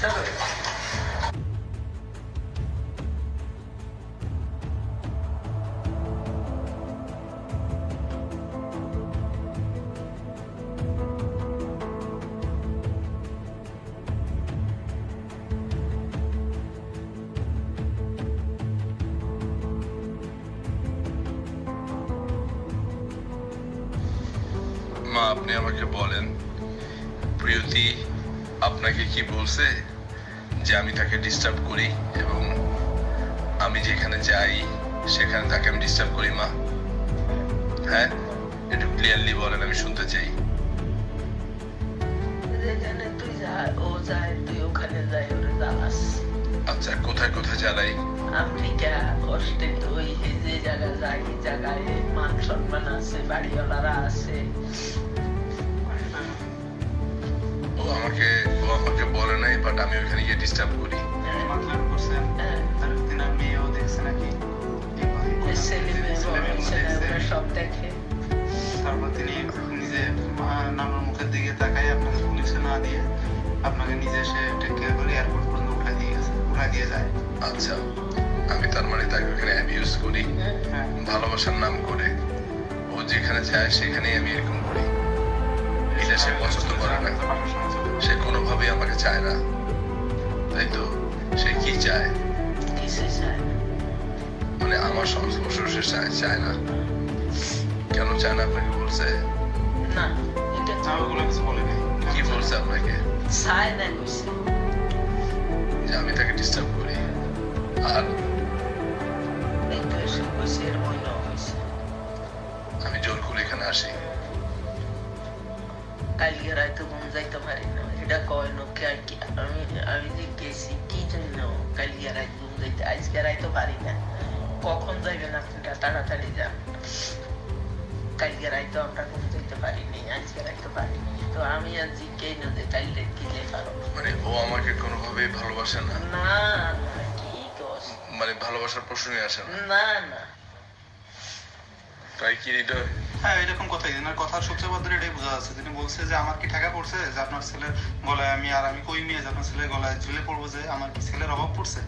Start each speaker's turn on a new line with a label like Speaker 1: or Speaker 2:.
Speaker 1: চলো
Speaker 2: মা আপনি আমাকে বলেন প্রিয়তি আপনাকে কি বলছে যে আমি তাকে ডিস্টার্ব করি এবং আমি যেখানে যাই সেখানে তাকে আমি ডিস্টার্ব করি মা? হ্যাঁ? একটু ক্লিয়ারলি বলেন আমি শুনতে চাই। আচ্ছা কোথায় কোথায় জ্বালাই
Speaker 1: আমেরিকা অস্ট্রেলিয়া ওই যে জায়গা যাই জায়গায় মান সম্মান আছে বাড়িওয়ালারা আছে।
Speaker 2: ও আমাকে আমাকে বলে নাই বাট আমি ওখানে গিয়ে ডিস্টার্ব করি।
Speaker 1: হ্যাঁ, সব দেখে।
Speaker 3: তারপর তিনি নিজে মুখের দিকে তাকাই আপনাকে পুলিশে না দিয়ে আপনাকে নিজে সে টেক কেয়ার করে এয়ারপোর্ট পর্যন্ত দিয়ে গেছে উঠাই দিয়ে যায়।
Speaker 2: আচ্ছা আমি তার মানে তাকে ওখানে অ্যাবিউজ করি
Speaker 3: হ্যাঁ।
Speaker 2: ভালোবাসার নাম করে। ও যেখানে যায় সেখানেই আমি এরকম করি। এটা সে পছন্দ করে না। সে কোনোভাবেই আমাকে চায় না। তাই তো? সে কি চায়? মানে আমার সংস্পর্শ সে চায় চায় না। কেন চায় না আপনাকে বলছে?
Speaker 1: না এটা
Speaker 3: কিছু বলে নাই
Speaker 2: কি বলছে আপনাকে?
Speaker 1: চায় না
Speaker 2: যে আমি তাকে ডিস্টার্ব করি। আর? আমি জোর করে এখানে আসি।
Speaker 1: এটা কয় লোকে আর কি আমি আমি যে গেছি কি জন্য কালকে ঘুম যাইতে আজকে রাইতে পারি না কখন যাইবেন আপনারা তাড়াতাড়ি যান কালকে রাইতে আমরা ঘুম যাইতে পারিনি আজকে রাইতে পারিনি তো আমি আর জিজ্ঞেই না যে কালকে কি পারো
Speaker 2: মানে ও আমাকে কোনোভাবেই ভালোবাসে না
Speaker 1: না না কি
Speaker 2: মানে ভালোবাসার প্রশ্নই আসে না
Speaker 1: না না
Speaker 2: তাই কি এটা
Speaker 3: হ্যাঁ এরকম কথাই এনার কথার সবচেয়ে ধরে এটাই বোঝা যাচ্ছে। তিনি বলছে যে, আমার কি ঠেকা পড়ছে যে, আপনার ছেলে গলায় আমি আর আমি কই নিয়ে যে, আপনার ছেলে গলায় ঝুলে পড়ব যে, আমার কি ছেলের অভাব পড়ছে?